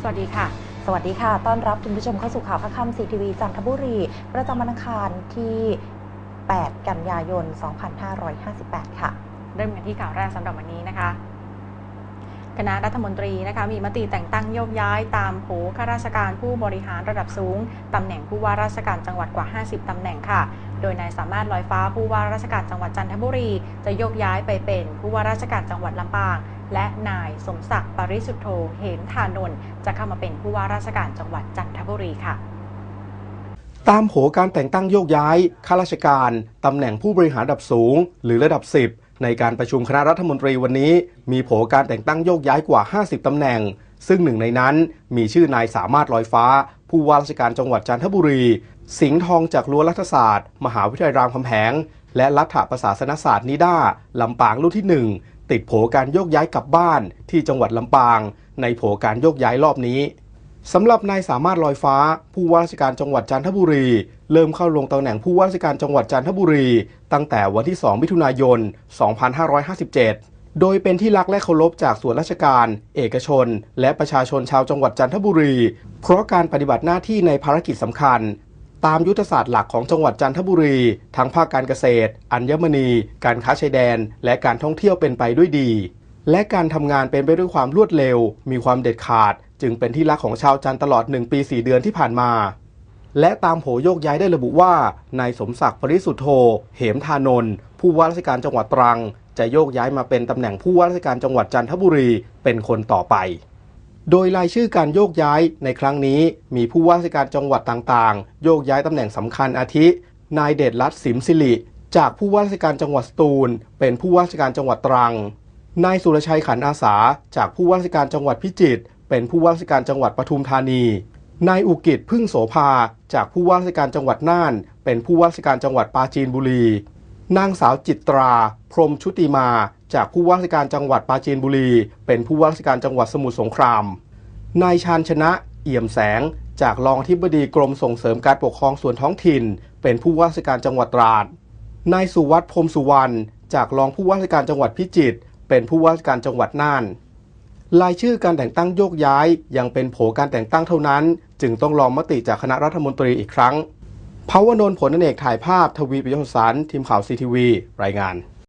สวัสดีค่ะ สวัสดีค่ะ ต้อนรับคุณผู้ชมเข้าสู่ข่าวข้าค่ำสีทีวีจันทบุรี ประจำวันอังคารที่ 8 กันยายน 2558 ค่ะ เริ่มกันที่ข่าวแรกสำหรับวันนี้นะคะ คณะรัฐมนตรีนะคะมีมติแต่งตั้งโยกย้ายตามโผข้าราชการผู้บริหารระดับสูงตำแหน่งผู้ว่าราชการจังหวัดกว่า 50ตำแหน่งค่ะโดยนายสามารถลอยฟ้าผู้ว่าราชการจังหวัดจันทบุรี จะโยกย้ายไปเป็นผู้ว่าราชการจังหวัดลำปาง และนายสมศักดิ์ปริสุทธโธเหมธานนท์จะเข้ามาเป็นผู้ว่าราชการจังหวัดจันทบุรีค่ะ ตามโผการแต่งตั้งโยกย้ายข้าราชการตำแหน่งผู้บริหารระดับสูง หรือระดับ 10 ในการประชุมคณะรัฐมนตรีวันนี้ มีโผการแต่งตั้งโยกย้ายกว่า 50ตำแหน่ง ซึ่งหนึ่งในนั้นมีชื่อนายสามารถลอยฟ้า ผู้ว่าราชการจังหวัดจันทบุรี สิงห์ทองจากรั้วรัฐศาสตร์ มหาวิทยาลัยรามคำแหงและรัฐประศาสนศาสตร์นิด้าลำปางรุ่นที่ 1 ติดโผการโยกย้ายกลับบ้านที่จังหวัดลำปาง ในโผการโยกย้ายรอบนี้สำหรับนายสามารถลอยฟ้า ผู้ว่าราชการจังหวัดจันทบุรี เริ่มเข้าลงตำแหน่งผู้ว่าราชการจังหวัดจันทบุรี ตั้งแต่วันที่ 2 มิถุนายน 2557 โดยเป็นที่รักและเคารพจากส่วนราชการ เอกชน และประชาชนชาวจังหวัดจันทบุรี เพราะการปฏิบัติหน้าที่ในภารกิจสำคัญ ตามยุทธศาสตร์หลักของจังหวัดจันทบุรี ทั้งภาคการเกษตร อัญมณี การค้าชายแดน และการท่องเที่ยวเป็นไปด้วยดี และการทำงานเป็นไปด้วยความรวดเร็ว มีความเด็ดขาด จึงเป็นที่รักของชาวจันตลอด 1 ปี 4 เดือนที่ผ่านมา และตามโผโยกย้ายได้ระบุว่านายสมศักดิ์ปริสุทธโธเหมธานนท์ผู้ว่าราชการจังหวัดตรัง จะโยกย้ายมาเป็นตำแหน่งผู้ว่าราชการจังหวัดจันทบุรีเป็นคนต่อไป โดยรายชื่อการโยกย้ายในครั้งนี้มีผู้ว่าราชการจังหวัดต่างๆ โยกย้ายตำแหน่งสำคัญอาทิ นายเดชรัตน์สิมสิริจากผู้ว่าราชการจังหวัดสตูล เป็นผู้ว่าราชการจังหวัดตรัง นายสุรชัยขันอาสา จากผู้ว่าราชการจังหวัดพิจิตรเป็นผู้ว่าราชการจังหวัดปทุมธานี นายอุกิจพึ่งโสภา จากผู้ว่าราชการจังหวัดน่าน เป็นผู้ว่าราชการจังหวัดปราจีนบุรี นางสาวจิตรา พรมชุติมา จากผู้ว่าราชการจังหวัดปราจีนบุรี เป็นผู้ว่าราชการจังหวัดสมุทรสงคราม นายชาญชนะเอี่ยมแสง จากรองอธิบดีกรมส่งเสริมการปกครองส่วนท้องถิ่น เป็นผู้ว่าราชการจังหวัดตราด นายสุวัฒน์พรมสุวรรณ จากรองผู้ว่าราชการจังหวัดพิจิตร เป็นผู้ว่าราชการจังหวัดน่าน รายชื่อการแต่งตั้งโยกย้ายยังเป็นโผการแต่งตั้งเท่านั้น จึงต้องรอมติจากคณะรัฐมนตรีอีกครั้ง ภาวนนท์ผลนเอกถ่ายภาพทวีปิยศสารทีมข่าวซีทีวีรายงาน